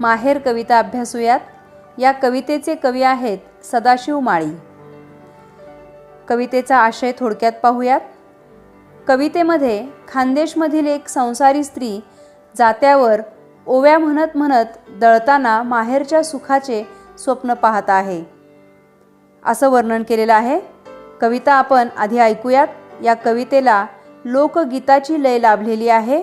माहेर कविता अभ्यासूयात. या कवितेचे कवी आहेत सदाशिव माळी. कवितेचा आशय थोडक्यात पाहूयात. कवितेमध्ये खानदेशमधील एक संसारी स्त्री जात्यावर ओव्या म्हणत म्हणत दळताना माहेरच्या सुखाचे स्वप्न पाहत आहे. असं वर्णन केलेलं आहे. कविता आपण आधी ऐकूयात. या कवितेला लोकगीताची लय लाभलेली आहे.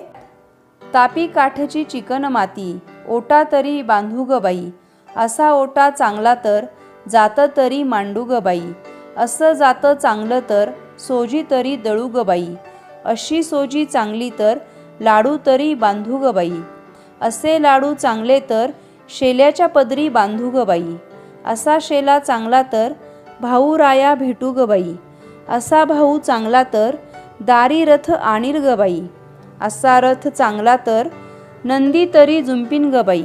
तापी काठची चिकन माती. ओटा तरी बांधू ग बाई. असा ओटा चांगला तर जातं तरी मांडू ग बाई. असं जातं चांगलं तर सोजी तरी दळू ग बाई. अशी सोजी चांगली तर लाडू तरी बांधू ग बाई. असे लाडू चांगले तर शेल्याच्या पदरी बांधू ग बाई. असा शेला चांगला तर भाऊ राया भेटू ग बाई. असा भाऊ चांगला तर दारी रथ आणील ग बाई. असा रथ चांगला तर नंदी तरी जुंपीन गबाई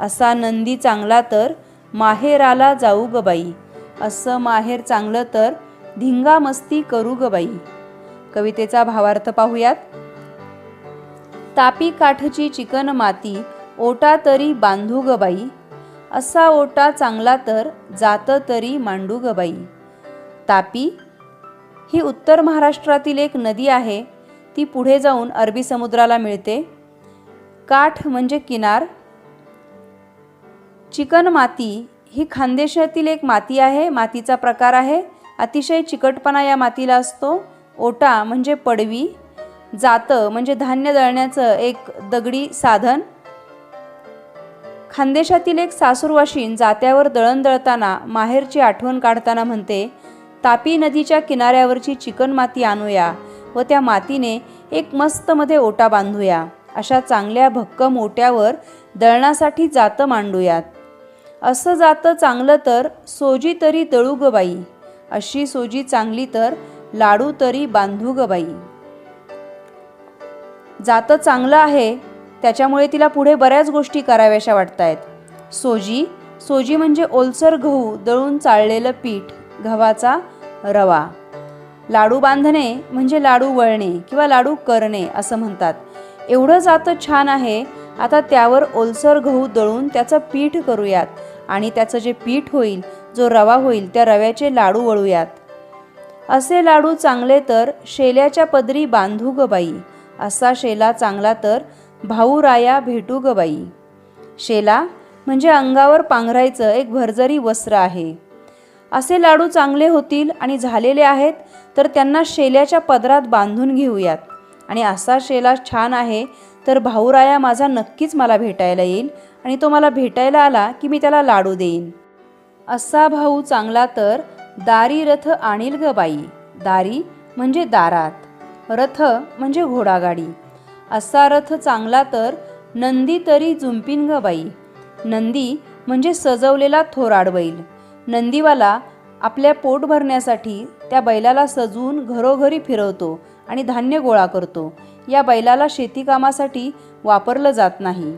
असा नंदी चांगला तर माहेराला जाऊ गबाई असं माहेर चांगलं तर धिंगा मस्ती करू ग बाई. कवितेचा भावार्थ पाहूयात. तापी काठची चिकन माती ओटा तरी बांधू गबाई असा ओटा चांगला तर जातं तरी मांडू गबाई तापी ही उत्तर महाराष्ट्रातील एक नदी आहे. ती पुढे जाऊन अरबी समुद्राला मिळते. काठ म्हणजे किनार. चिकन माती ही खानदेशातील एक माती आहे मातीचा प्रकार आहे. अतिशय चिकटपणा या मातीला असतो. ओटा म्हणजे पडवी. जातं म्हणजे धान्य दळण्याचं एक दगडी साधन. खानदेशातील एक सासूरवाशीन जात्यावर दळण दळताना माहेरची आठवण काढताना म्हणते तापी नदीच्या किनाऱ्यावरची चिकन माती आणूया व त्या मातीने एक मस्तमध्ये ओटा बांधूया. अशा चांगल्या भक्कम ओट्यावर दळणासाठी जातं मांडूयात. असं जातं चांगलं तर सोजी तरी दळू ग बाई. अशी सोजी चांगली तर लाडू तरी बांधू ग बाई. जातं चांगलं आहे त्याच्यामुळे तिला पुढे बऱ्याच गोष्टी कराव्याशा वाटत आहेत सोजी सोजी म्हणजे ओलसर गहू दळून चाळलेलं पीठ गव्हाचा रवा. लाडू बांधणे म्हणजे लाडू वळणे किंवा लाडू करणे असं म्हणतात. एवढं जातं छान आहे आता त्यावर ओलसर गहू दळून त्याचं पीठ करूयात आणि त्याचं जे पीठ होईल जो रवा होईल त्या रव्याचे लाडू वळूयात. असे लाडू चांगले तर शेल्याच्या पदरी बांधू ग बाई असा शेला चांगला तर भाऊ राया भेटू ग बाई. शेला म्हणजे अंगावर पांघरायचं एक भरजरी वस्त्र आहे. असे लाडू चांगले होतील आणि झालेले आहेत तर त्यांना शेल्याच्या पदरात बांधून घेऊयात. आणि असा शेला छान आहे तर भाऊराया माझा नक्कीच मला भेटायला येईल आणि तो मला भेटायला आला की मी त्याला लाडू देईन. असा भाऊ चांगला तर दारी रथ आणील ग बाई. दारी म्हणजे दारात. रथ म्हणजे घोडागाडी. असा रथ चांगला तर नंदी तरी जुंपीन ग बाई. नंदी म्हणजे सजवलेला थोराड बैल. नंदीवाला आपल्या पोट भरण्यासाठी त्या बैलाला सजवून घरोघरी फिरवतो. आणि धान्य गोळा करतो. या बैलाला शेतीकामासाठी वापरलं जात नाही.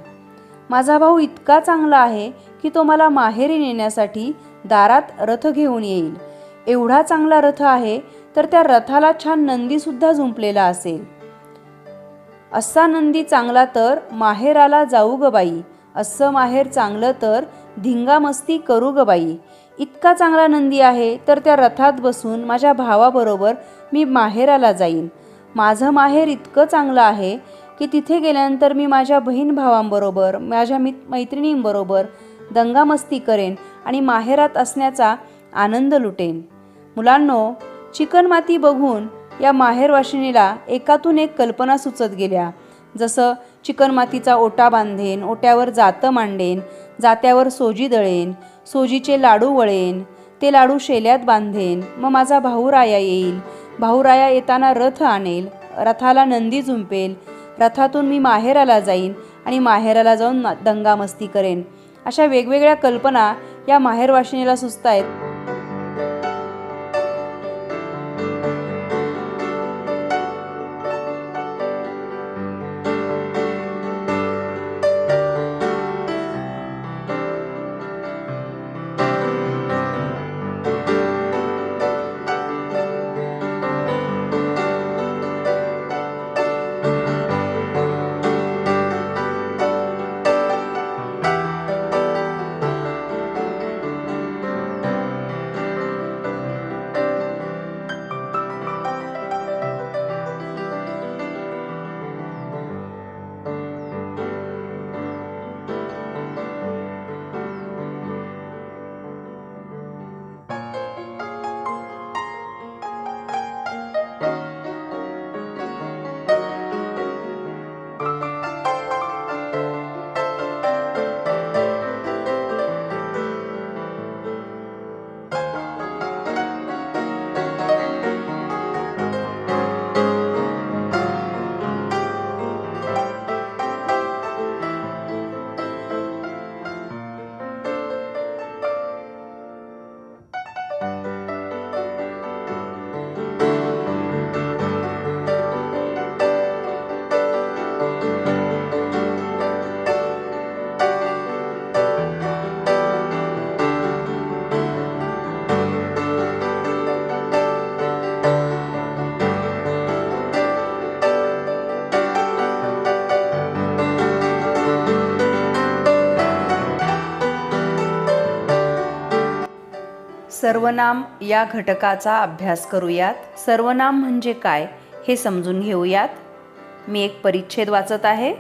माझा भाऊ इतका चांगला आहे की तो मला माहेरी नेण्यासाठी दारात रथ घेऊन येईल. एवढा चांगला रथ आहे तर त्या रथाला छान नंदीसुद्धा जुंपलेला असेल. असा नंदी चांगला तर माहेराला जाऊ ग बाई. असं माहेर चांगलं तर धिंगामस्ती करू ग बाई. इतका चांगला नंदी आहे तर त्या रथात बसून माझ्या भावाबरोबर मी माहेराला जाईन. माझं माहेर इतकं चांगलं आहे की तिथे गेल्यानंतर मी माझ्या बहीण भावांबरोबर माझ्या मित मैत्रिणींबरोबर दंगामस्ती करेन आणि माहेरात असण्याचा आनंद लुटेन. मुलांनो चिकणमाती बघून या माहेरवाशिनीला एकातून एक कल्पना सुचत गेल्या. जसं चिकणमातीचा ओटा बांधेन ओट्यावर जातं मांडेन जात्यावर सोजी दळेन सोजीचे लाडू वळेन ते लाडू शेल्यात बांधेन मग माझा भाऊराया येईल. भाऊराया येताना रथ आणेल रथाला नंदी झुंपेल रथातून मी माहेराला जाईन आणि माहेराला जाऊन दंगामस्ती करेन. अशा वेगवेगळ्या कल्पना या माहेरवाशिनीला सुचतायत. सर्वनाम या घटकाचा अभ्यास करूयात. सर्वनाम म्हणजे काय हे समजून घेऊयात. मी एक परिच्छेद वाचत आहे.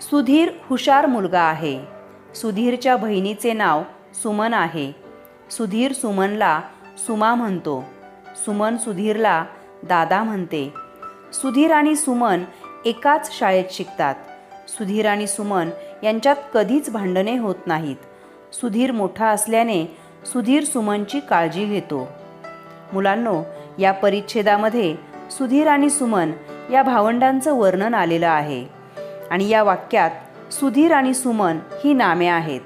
सुधीर हुशार मुलगा आहे. सुधीरच्या बहिणीचे नाव सुमन आहे. सुधीर सुमनला सुमा म्हणतो. सुमन सुधीरला दादा म्हणते. सुधीर आणि सुमन एकाच शाळेत शिकतात. सुधीर आणि सुमन यांच्यात कधीच भांडणे होत नाहीत. सुधीर मोठा असल्याने सुधीर सुमनची काळजी घेतो. मुलांनो या परिच्छेदामध्ये सुधीर आणि सुमन या भावंडांचं वर्णन आलेलं आहे आणि या वाक्यात सुधीर आणि सुमन ही नामे आहेत.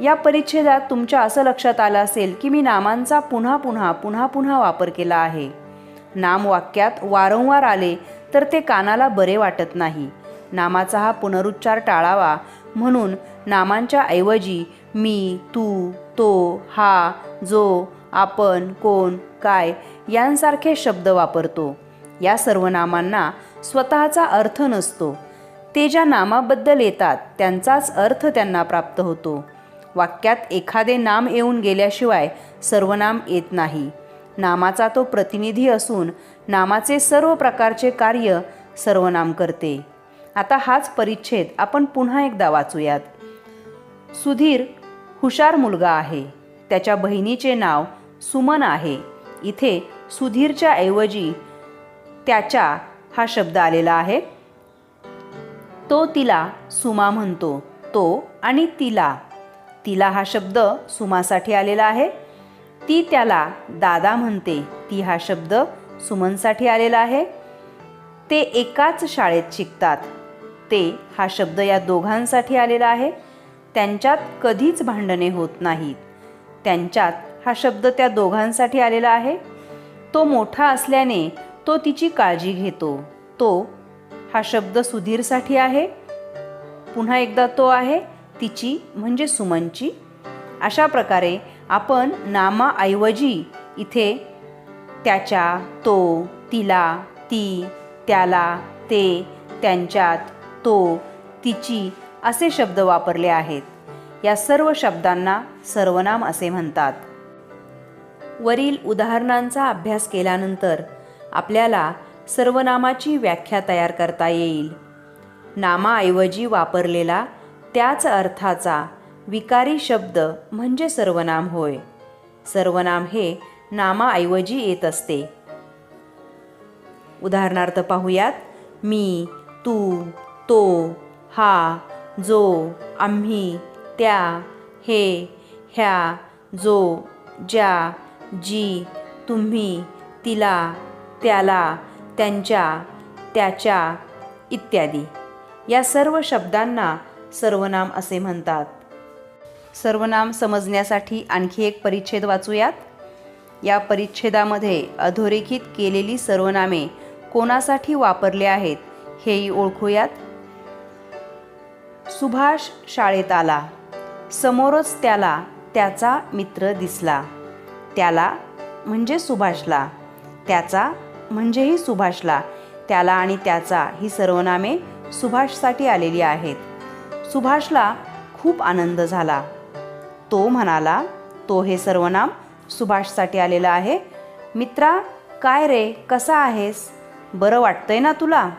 या परिच्छेदात तुमच्या असं लक्षात आलं असेल की मी नामांचा पुन्हा पुन्हा पुन्हा पुन्हा वापर केला आहे. नाम वाक्यात वारंवार आले तर ते कानाला बरे वाटत नाही. नामाचा हा पुनरुच्चार टाळावा म्हणून नामांच्या ऐवजी मी तू तो हा जो आपण कोण काय यांसारखे शब्द वापरतो. या सर्व नामांना स्वतःचा अर्थ नसतो. ते ज्या नामाबद्दल येतात त्यांचाच अर्थ त्यांना प्राप्त होतो. वाक्यात एखादे नाम येऊन गेल्याशिवाय सर्वनाम येत नाही. नामाचा तो प्रतिनिधी असून नामाचे सर्व प्रकारचे कार्य सर्वनाम करते. आता हाच परिच्छेद आपण पुन्हा एकदा वाचूयात. सुधीर हुशार मुलगा आहे. त्याच्या बहिणीचे नाव सुमन आहे. इथे सुधीरच्या ऐवजी त्याच्या हा शब्द आलेला आहे. तो तिला सुमा म्हणतो. तो आणि तिला. तिला हा शब्द सुमासाठी आलेला आहे. ती त्याला दादा म्हणते. ती हा शब्द सुमनसाठी आलेला आहे. ते एकाच शाळेत शिकतात. ते हा शब्द या दोघांसाठी आलेला आहे. त्यांच्यात कधीच भांडणे होत नाहीत. त्यांच्यात हा शब्द त्या दोघांसाठी आलेला आहे. तो मोठा असल्याने तो तिची काळजी घेतो. तो हा शब्द सुधीरसाठी आहे. पुन्हा एकदा तो आहे तिची म्हणजे सुमनची. अशा प्रकारे आपण नामाऐवजी इथे त्याच्या तो तिला ती त्याला ते त्यांच्यात तो तिची असे शब्द वापरले आहेत. या सर्व शब्दांना सर्वनाम असे म्हणतात. वरील उदाहरणांचा अभ्यास केल्यानंतर आपल्याला सर्वनामाची व्याख्या तयार करता येईल. नामाऐवजी वापरलेला त्याच अर्थाचा विकारी शब्द म्हणजे सर्वनाम होय. सर्वनाम हे नामाऐवजी येत असते. उदाहरणार्थ पाहूयात मी तू तो हा जो आम्ही त्या हे ह्या जो ज्या जी तुम्ही तिला त्याला त्यांच्या त्याच्या इत्यादी. या सर्व शब्दांना सर्वनाम असे म्हणतात. सर्वनाम समजण्यासाठी आणखी एक परिच्छेद वाचूयात. या परिच्छेदामध्ये अधोरेखित केलेली सर्वनामे कोणासाठी वापरले आहेत हेही ओळखूयात. सुभाष शाळेत आला समोरच त्याला त्याचा मित्र दिसला. त्याला म्हणजे सुभाषला. त्याचा म्हणजेही सुभाषला. त्याला आणि त्याचा ही सर्वनामे सुभाषसाठी आलेली आहेत. सुभाषला खूप आनंद झाला. तो म्हणाला तो हे सर्वनाम सुभाषसाठी आलेलं आहे. मित्रा काय रे? कसा आहेस? बरं वाटतंय ना तुला?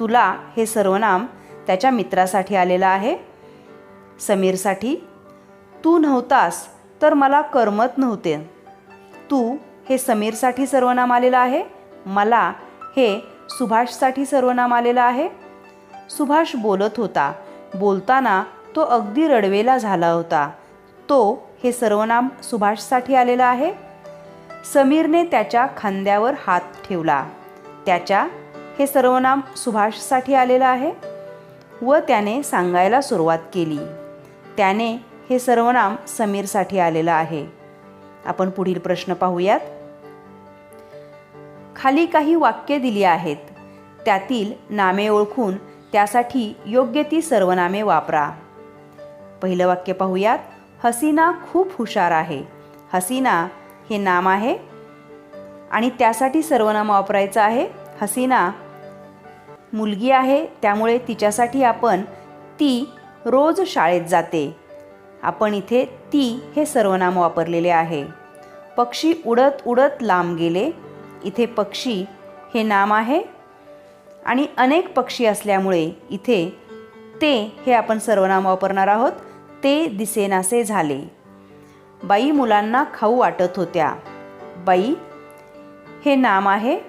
तुला हे सर्वनाम त्याच्या मित्रासाठी आलेला आहे. समीरसाठी तू नव्हतास तर मला करमत नव्हते. तू हे समीरसाठी सर्वनाम आलेलं आहे. मला हे सुभाषसाठी सर्वनाम आलेलं आहे. सुभाष बोलत होता. बोलताना तो अगदी रडवेला झाला होता. तो हे सर्वनाम सुभाषसाठी आलेलं आहे. समीरने त्याच्या खांद्यावर हात ठेवला. त्याच्या हे सर्वनाम सुभाषसाठी आलेलं आहे. व त्याने सांगायला सुरुवात केली. त्याने हे सर्वनाम समीरसाठी आलेलं आहे. आपण पुढील प्रश्न पाहूयात. खाली काही वाक्य दिली आहेत. त्यातील नामे ओळखून त्यासाठी योग्य ती सर्वनामे वापरा. पहिलं वाक्य पाहूयात. हसीना खूप हुशार आहे. हसीना हे नाम आहे आणि त्यासाठी सर्वनाम वापरायचं आहे. हसीना मुलगी आहे त्यामुळे तिच्यासाठी आपण ती रोज शाळेत जाते. आपण इथे ती हे सर्वनाम वापरलेले आहे. पक्षी उडत उडत लांब गेले. इथे पक्षी हे नाम आहे आणि अनेक पक्षी असल्यामुळे इथे ते हे आपण सर्वनाम वापरणार आहोत. ते दिसेनासे झाले. बाई मुलांना खाऊ वाटत होत्या. बाई हे नाम आहे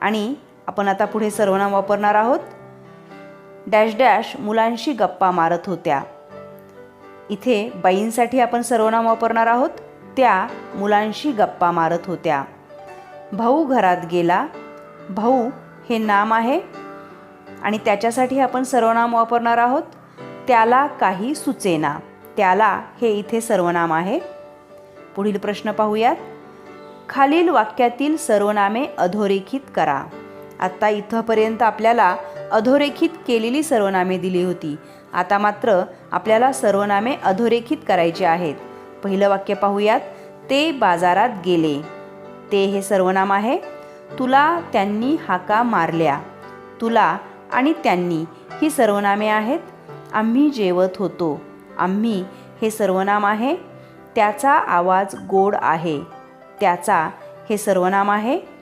आणि आपण आता पुढे सर्वनाम वापरणार आहोत. डॅश डॅश मुलांशी गप्पा मारत होत्या. इथे बाईंसाठी आपण सर्वनाम वापरणार आहोत. त्या मुलांशी गप्पा मारत होत्या. भाऊ घरात गेला. भाऊ हे नाम आहे. आणि त्याच्यासाठी आपण सर्वनाम वापरणार आहोत. त्याला काही सुचेना. त्याला हे इथे सर्वनाम आहे. पुढील प्रश्न पाहूयात. खालील वाक्यातील सर्वनामे अधोरेखित करा. आत्ता इथंपर्यंत आपल्याला अधोरेखित केलेली सर्वनामे दिली होती. आता मात्र आपल्याला सर्वनामे अधोरेखित करायची आहेत. पहिलं वाक्य पाहूयात. ते बाजारात गेले. ते हे सर्वनाम आहे. तुला त्यांनी हाका मारल्या. तुला आणि त्यांनी ही सर्वनामे आहेत. आम्ही जेवत होतो. आम्ही हे सर्वनाम आहे. त्याचा आवाज गोड आहे. त्याचा हे सर्वनाम आहे.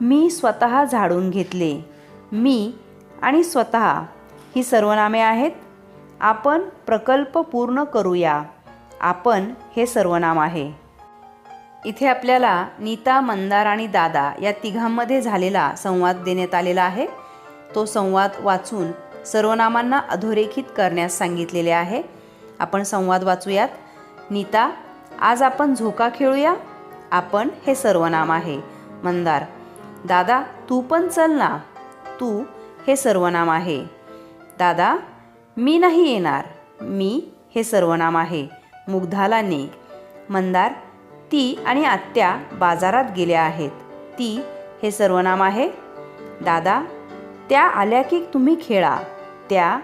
मी स्वतः झाडून घेतले. मी आणि स्वतः ही सर्वनामे आहेत. आपण प्रकल्प पूर्ण करूया. आपण हे सर्वनाम आहे. इथे आपल्याला नीता मंदार आणि दादा या तिघांमध्ये झालेला संवाद देण्यात आलेला आहे. तो संवाद वाचून सर्वनामांना अधोरेखित करण्यास सांगितलेले आहे. आपण संवाद वाचूयात. नीता आज आपण झोका खेळूया. आपण हे सर्वनाम आहे. मंदार दादा तू पण चल ना. तू हे सर्वनाम आहे. दादा मी नाही येणार. मी हे सर्वनाम आहे. मुग्धाला ने मंदार ती आणि आत्या बाजारात गेल्या आहेत. ती हे सर्वनाम आहे. दादा त्या आल्या की तुम्ही खेळा. त्या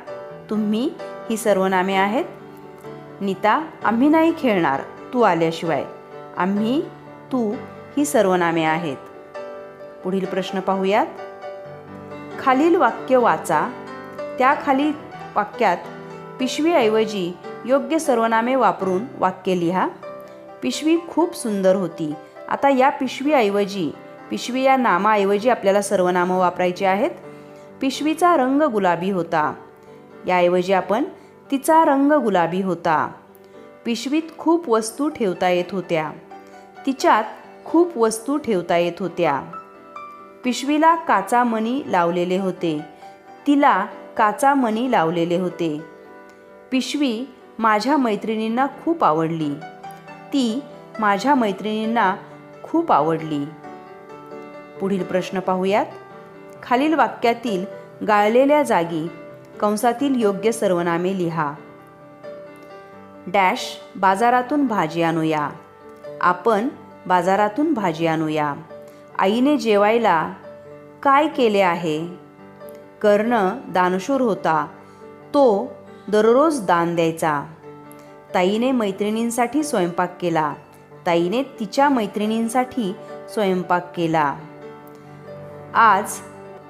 तुम्ही ही सर्वनामे आहेत. नीता आम्ही नाही खेळणार. तू आल्याशिवाय. आम्ही तू ही सर्वनामे आहेत. पुढील प्रश्न पाहूयात. खालील वाक्य वाचा. त्याखाली वाक्यात पिशवीऐवजी योग्य सर्वनामे वापरून वाक्य लिहा. पिशवी खूप सुंदर होती. आता या पिशवीऐवजी पिशवी या नामाऐवजी आपल्याला सर्वनामं वापरायची आहेत. पिशवीचा रंग गुलाबी होता. याऐवजी आपण तिचा रंग गुलाबी होता. पिशवीत खूप वस्तू ठेवता येत होत्या. तिच्यात खूप वस्तू ठेवता येत होत्या. पिशवीला काचा मणी लावलेले होते. तिला काचा मणी लावलेले होते. पिशवी माझ्या मैत्रिणींना खूप आवडली. ती माझ्या मैत्रिणींना खूप आवडली. पुढील प्रश्न पाहूयात. खालील वाक्यातील गाळलेल्या जागी कंसातील योग्य सर्वनामे लिहा. डॅश बाजारातून भाजी आणूया. आपण बाजारातून भाजी आणूया. आईने जेवायला काय केले आहे? कर्ण दानशूर होता. तो दररोज दान द्यायचा. ताईने मैत्रिणींसाठी स्वयंपाक केला. ताईने तिच्या मैत्रिणींसाठी स्वयंपाक केला. आज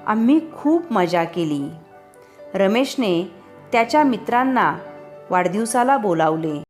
आम्ही खूप मजा केली. रमेशने त्याच्या मित्रांना वाढदिवसाला बोलावले.